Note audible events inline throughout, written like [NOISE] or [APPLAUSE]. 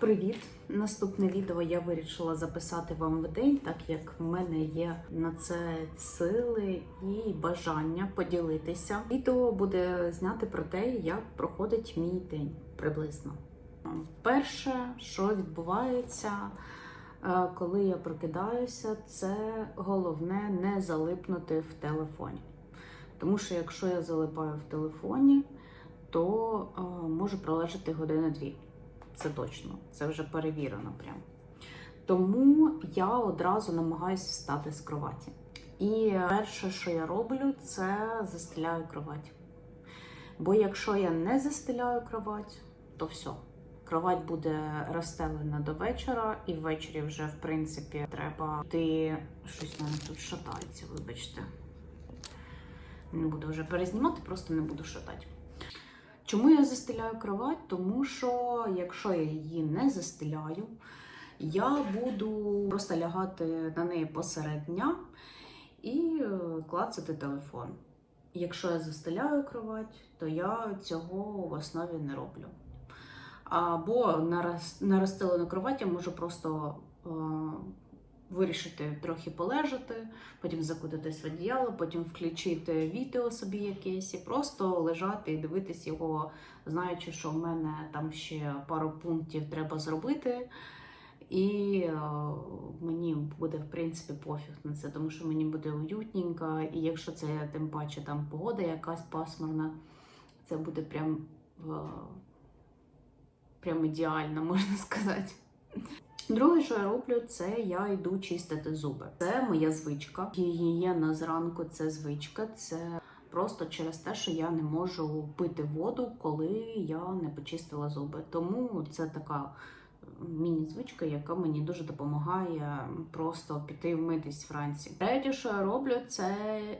Привіт! Наступне відео я вирішила записати вам в день, так як в мене є на це сили і бажання поділитися. Відео буде зняти про те, як проходить мій день приблизно. Перше, що відбувається, е, коли я прокидаюся, це головне не залипнути в телефоні. Тому що якщо я залипаю в телефоні, то е, може пролежати години-дві. Це точно, це вже перевірено прям. Тому я одразу намагаюся встати з кроваті. І перше, що я роблю, це застеляю кровать. Бо якщо я не застеляю кровать, то все. Кровать буде розстелена до вечора, і ввечері вже, в принципі, треба йти. Щось мене тут шатається, вибачте. Не буду вже перезнімати, просто не буду шатати. Чому я застеляю кровать? Тому що якщо я її не застеляю, я буду просто лягати на неї посеред дня і е, клацати телефон. Якщо я застеляю кровать, то я цього в основі не роблю. Або на кровать я можу просто е, вирішити трохи полежати, потім закутатись в одіяло, потім включити відео собі якесь і просто лежати і дивитись його, знаючи, що в мене там ще пару пунктів треба зробити. І е, мені буде в принципі пофіг на це, тому що мені буде уютненько, і якщо це тим паче там погода якась пасмурна, це буде прям, е, прям ідеально, [LAUGHS] можна сказати. Друге, що я роблю, це я йду чистити зуби. Це моя звичка. Гігієна зранку це звичка. Це просто через те, що я не можу пити воду, коли я не почистила зуби. Тому це така міні-звичка, яка мені дуже допомагає просто піти вмитись вранці. Третє, що я роблю, це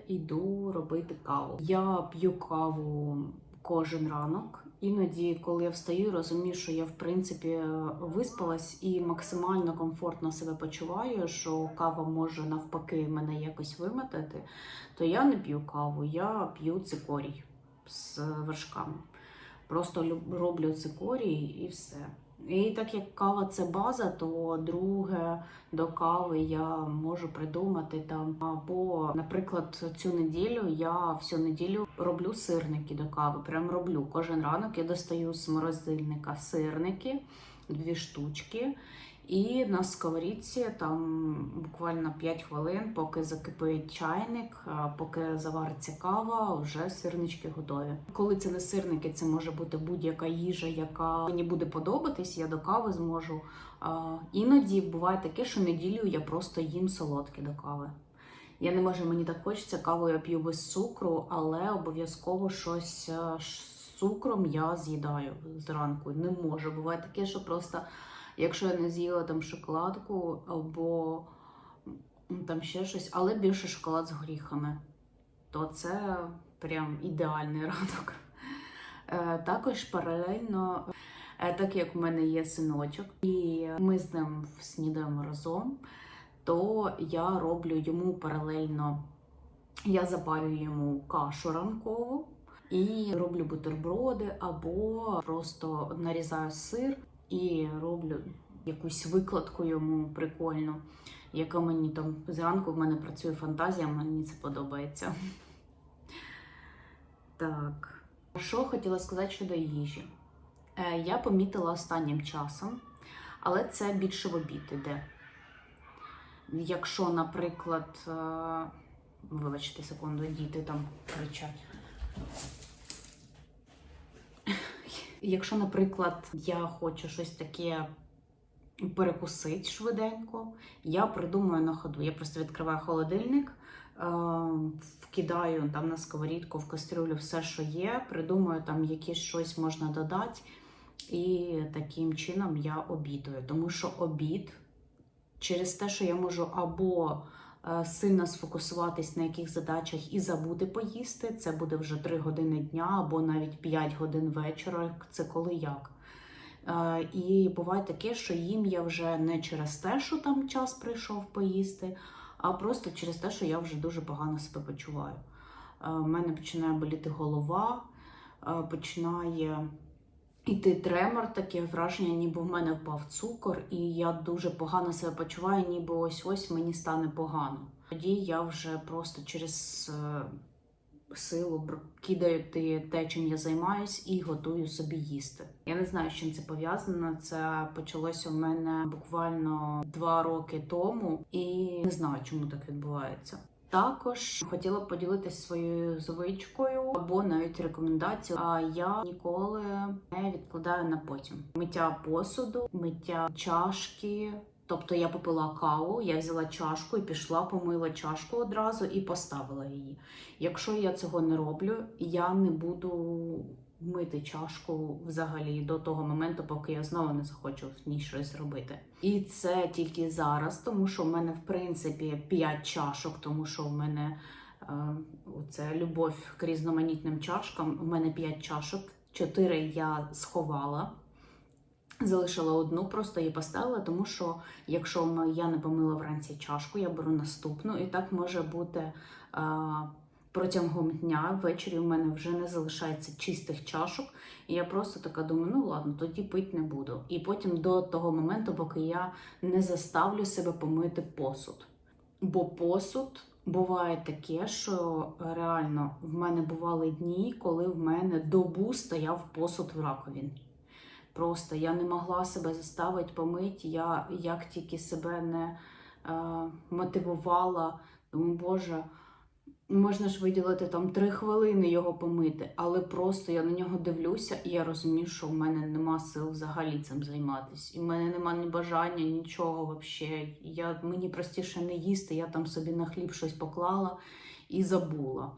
йду робити каву. Я п'ю каву кожен ранок. Іноді, коли я встаю, розумію, що я в принципі виспалась і максимально комфортно себе почуваю, що кава може навпаки мене якось вимотати, то я не п'ю каву, я п'ю цикорій з вершками. Просто роблю цикорій і все. І так як кава це база, то друге до кави я можу придумати там. Або, наприклад, цю неділю я всю неділю роблю сирники до кави. Прям роблю. Кожен ранок я достаю з морозильника сирники, дві штучки. І на сковорідці там буквально 5 хвилин, поки закипить чайник, поки завариться кава, вже сирнички готові. Коли це не сирники, це може бути будь-яка їжа, яка мені буде подобатись. Я до кави зможу. Іноді буває таке, що неділю я просто їм солодке до кави. Я не можу, мені так хочеться, каву я п'ю без цукру, але обов'язково щось з цукром я з'їдаю зранку. Не можу. Буває таке, що просто якщо я не з'їла там шоколадку або там ще щось, але більше шоколад з горіхами, то це прям ідеальний [LAUGHS] ранок. Е, Також паралельно, е, так як в мене є синочок, і ми з ним снідаємо разом, то я роблю йому паралельно, я запарюю йому кашу ранкову. І роблю бутерброди або просто нарізаю сир і роблю якусь викладку йому прикольну, яка мені там зранку в мене працює фантазія, мені це подобається. Так, що хотіла сказати щодо їжі. Е, я помітила останнім часом, але це більше в обід іде. Якщо, наприклад, е, вибачте секунду, діти там кричать. Якщо, наприклад, я хочу щось таке перекусити швиденько, я придумаю на ходу. Я просто відкриваю холодильник, е, вкидаю там на сковорідку, в кастрюлю все, що є, придумаю там якесь щось можна додати, і таким чином я обідаю. Тому що обід через те, що я можу або сильно сфокусуватись на яких задачах і забути поїсти. Це буде вже 3 години дня або навіть 5 годин вечора. Це коли як. Е, І буває таке, що їм я вже не через те, що там час прийшов поїсти, а просто через те, що я вже дуже погано себе почуваю. У мене починає боліти голова, е, починає І ти тремор, таке враження, ніби в мене впав цукор, і я дуже погано себе почуваю, ніби ось ось мені стане погано. Тоді я вже просто через е, силу кидаю те, чим я займаюсь, і готую собі їсти. Я не знаю, з чим це пов'язано. Це почалося в мене буквально два роки тому, і не знаю, чому так відбувається. Також хотіла поділитися своєю звичкою або навіть рекомендацією. А я ніколи не відкладаю на потім миття посуду, миття чашки. Тобто я попила каву, я взяла чашку і пішла, помила чашку одразу і поставила її. Якщо я цього не роблю, я не буду мити чашку взагалі до того моменту, поки я знову не захочу в ній щось робити. І це тільки зараз, тому що в мене в принципі 5 чашок, тому що в мене е, це любов к різноманітним чашкам. У мене 5 чашок, 4 я сховала. Залишила одну, просто її поставила, тому що якщо я не помила вранці чашку, я беру наступну, і так може бути а, протягом дня. Ввечері у мене вже не залишається чистих чашок, і я просто така думаю, ну ладно, тоді пити не буду. І потім до того моменту, поки я не заставлю себе помити посуд. Бо посуд буває таке, що реально в мене бували дні, коли в мене добу стояв посуд в раковині. Просто я не могла себе заставити помити. Я як тільки себе не е, мотивувала, думаю, Боже, можна ж виділити там три хвилини його помити, але просто я на нього дивлюся, і я розумію, що в мене нема сил взагалі цим займатися. І в мене нема ні бажання, нічого взагалі. Я, мені простіше не їсти, я там собі на хліб щось поклала і забула.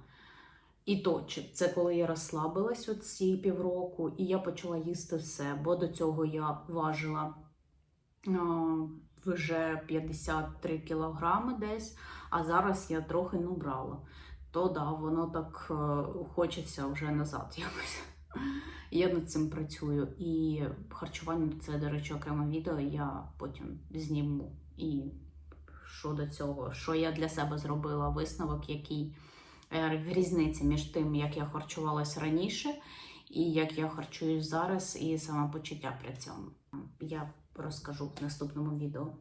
І то, це коли я розслабилась от ці півроку, і я почала їсти все, бо до цього я важила вже 53 кілограми десь, а зараз я трохи ну, брала. То да, воно так е, хочеться вже назад [LAUGHS] якось. Я над цим працюю. І харчування це, до речі, окреме відео, я потім зніму. І що до цього, що я для себе зробила висновок, який е, різниця між тим, як я харчувалася раніше, і як я харчуюсь зараз, і самопочуття при цьому. Я розкажу в наступному відео.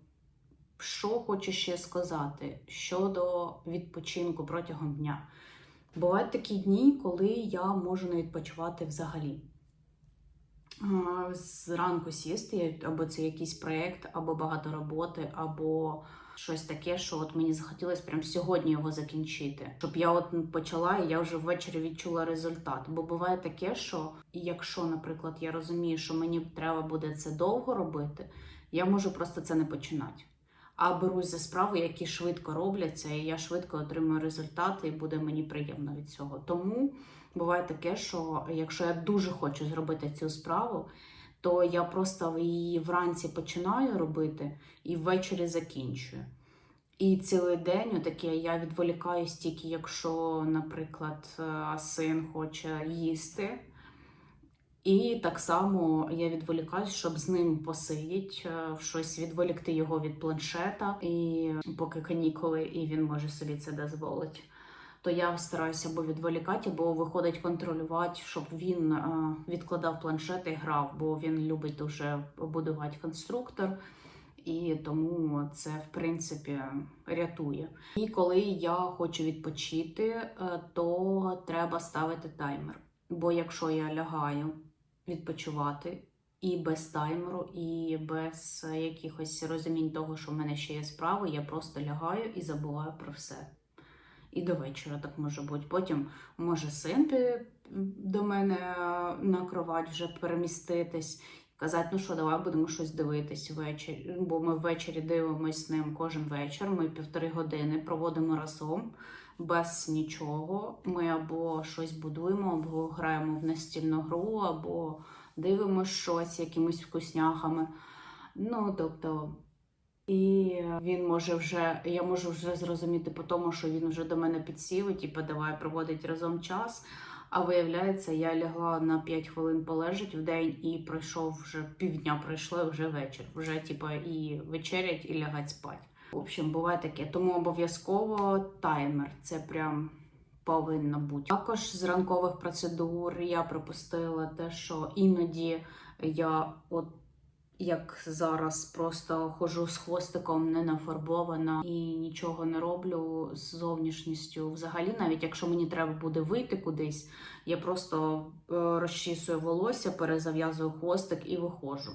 Що хочу ще сказати щодо відпочинку протягом дня. Бувають такі дні, коли я можу не відпочивати взагалі. Зранку сісти, або це якийсь проєкт, або багато роботи, або щось таке, що от мені захотілося прямо сьогодні його закінчити. Щоб я от почала, і я вже ввечері відчула результат. Бо буває таке, що якщо, наприклад, я розумію, що мені треба буде це довго робити, я можу просто це не починати. А берусь за справи, які швидко робляться, і я швидко отримую результати, і буде мені приємно від цього. Тому буває таке, що якщо я дуже хочу зробити цю справу, то я просто її вранці починаю робити і ввечері закінчую. І цілий день отаке я відволікаюсь тільки, якщо, наприклад, е, син хоче їсти. І так само я відволікаюсь, щоб з ним посидіти, е, щось відволікти його від планшета, і поки канікули, і він може собі це дозволити. То я стараюся або відволікати, або виходить контролювати, щоб він е, відкладав планшет і грав, бо він любить дуже будувати конструктор, і тому це в принципі рятує. І коли я хочу відпочити, е, то треба ставити таймер. Бо якщо я лягаю відпочивати і без таймеру, і без якихось розумінь того, що в мене ще є справи, я просто лягаю і забуваю про все. І до вечора так може бути. Потім може син до мене е, на кровать вже переміститись, казати, ну що, давай будемо щось дивитись ввечері. Бо ми ввечері дивимося з ним кожен вечір. Ми півтори години проводимо разом без нічого. Ми або щось будуємо, або граємо в настільну гру, або дивимося щось якимись вкусняхами. Ну, тобто. І він може вже, я можу вже зрозуміти по тому, що він вже до мене підсів, і типу, давай проводить разом час. А виявляється, я лягла на 5 хвилин полежать в день і пройшов вже півдня пройшло вже вечір. Вже типу, і вечерять, і лягать спать. В общем, буває таке. Тому обов'язково таймер. Це прям повинно бути. Також з ранкових процедур я пропустила те, що іноді Я от як зараз просто ходжу з хвостиком не нафарбована і нічого не роблю з зовнішністю. Взагалі, навіть якщо мені треба буде вийти кудись, я просто е, розчісую волосся, перезав'язую хвостик і виходжу.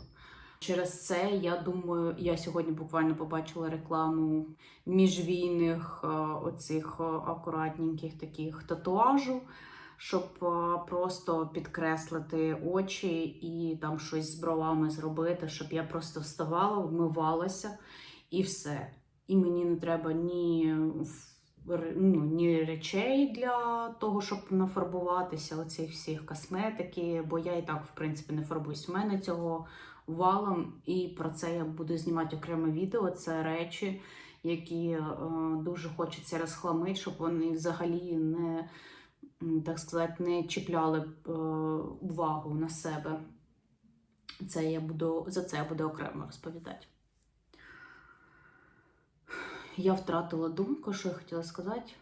Через це я думаю, я сьогодні буквально побачила рекламу міжвійних е, оцих е, акуратненьких таких татуажів, щоб е, просто підкреслити очі і там щось з бровами зробити, щоб я просто вставала, вмивалася і все. І мені не треба ні, ну, ні речей для того, щоб нафарбуватися, оцих всіх косметики, бо я і так, в принципі, не фарбуюсь. У мене цього валом, і про це я буду знімати окреме відео. Це речі, які е, дуже хочеться розхламити, щоб вони взагалі не, так сказати, не чіпляли е, увагу на себе. Це я буду, за це я буду окремо розповідати. Я втратила думку, що я хотіла сказати.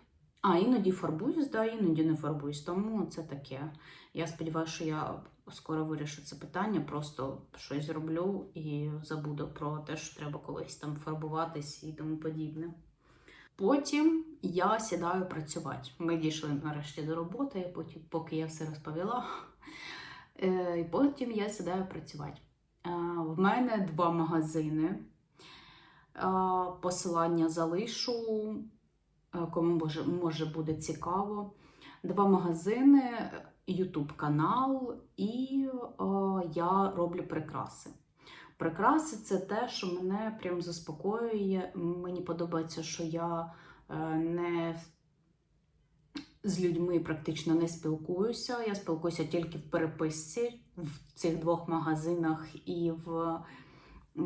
А, іноді фарбуюсь, да, іноді не фарбуюсь, тому це таке. Я сподіваюся, що я скоро вирішу це питання, просто щось зроблю і забуду про те, що треба колись там фарбуватись і тому подібне. Потім я сідаю працювати. Ми дійшли нарешті до роботи, потім, поки я все розповіла. Е, І потім я сідаю працювати. Е, В мене два магазини. Е, Посилання залишу, кому може, може буде цікаво. Два магазини, YouTube канал, і я роблю прикраси. Прикраси це те, що мене прям заспокоює. Мені подобається, що я е, не з людьми практично не спілкуюся. Я спілкуюся тільки в переписці в цих двох магазинах і в е,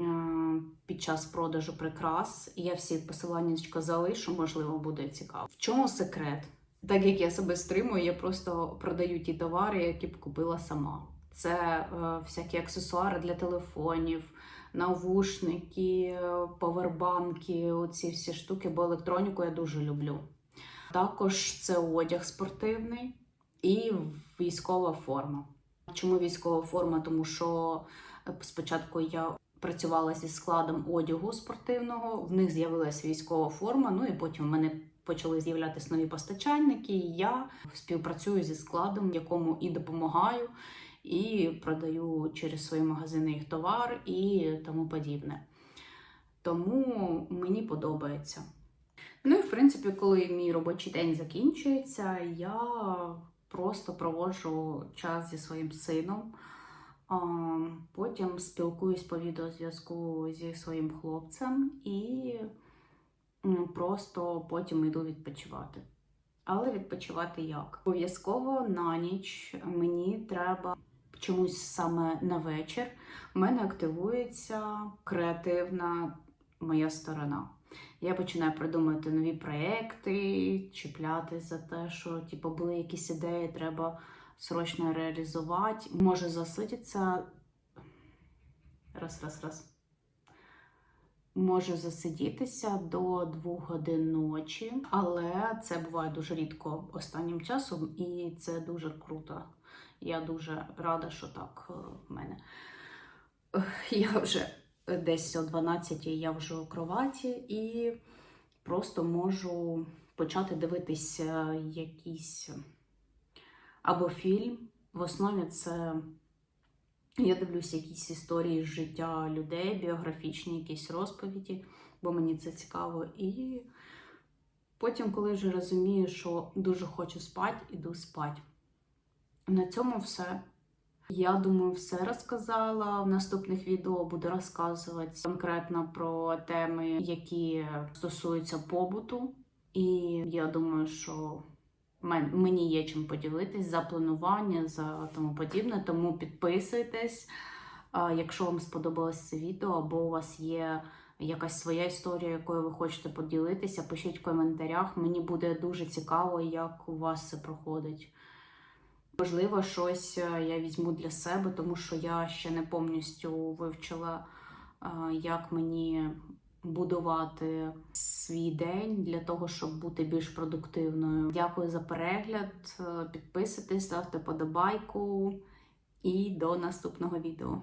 під час продажу прикрас. Я всі посилання залишу, можливо, буде цікаво. В чому секрет? Так як я себе стримую, я просто продаю ті товари, які б купила сама. Це е, всякі аксесуари для телефонів, навушники, павербанки, оці всі штуки, бо електроніку я дуже люблю. Також це одяг спортивний і військова форма. Чому військова форма? Тому що спочатку я працювала зі складом одягу спортивного, в них з'явилася військова форма, ну і потім в мене почали з'являтися нові постачальники. І я співпрацюю зі складом, якому і допомагаю, і продаю через свої магазини їх товар і тому подібне. Тому мені подобається. Ну і в принципі, коли мій робочий день закінчується, я просто проводжу час зі своїм сином. Потім спілкуюсь по відеозв'язку зі своїм хлопцем і просто потім йду відпочивати. Але відпочивати як? Обов'язково на ніч мені треба чомусь саме на вечір. У мене активується креативна моя сторона. Я починаю придумувати нові проекти, чіпляти за те, що типу, були якісь ідеї, треба срочно реалізувати. Може засидіться. Раз, раз, раз. Може засидітися до двох годин ночі, але це буває дуже рідко останнім часом, і це дуже круто. Я дуже рада, що так е, в мене. Е, Я вже десь о 12 я вже у кроваті і просто можу почати дивитися якийсь або фільм. В основі це я дивлюся якісь історії з життя людей, біографічні якісь розповіді, бо мені це цікаво. І потім, коли вже розумію, що дуже хочу спати, іду спати. На цьому все. Я думаю, все розказала. В наступних відео буду розказувати конкретно про теми, які стосуються побуту. І я думаю, що мені є чим поділитись за планування, за тому подібне. Тому підписуйтесь, якщо вам сподобалось це відео, або у вас є якась своя історія, якою ви хочете поділитися, пишіть в коментарях. Мені буде дуже цікаво, як у вас це проходить. Можливо, щось е, я візьму для себе, тому що я ще не повністю вивчила, е, як мені будувати свій день для того, щоб бути більш продуктивною. Дякую за перегляд. е, Підписуйтесь, ставте подобайку і до наступного відео.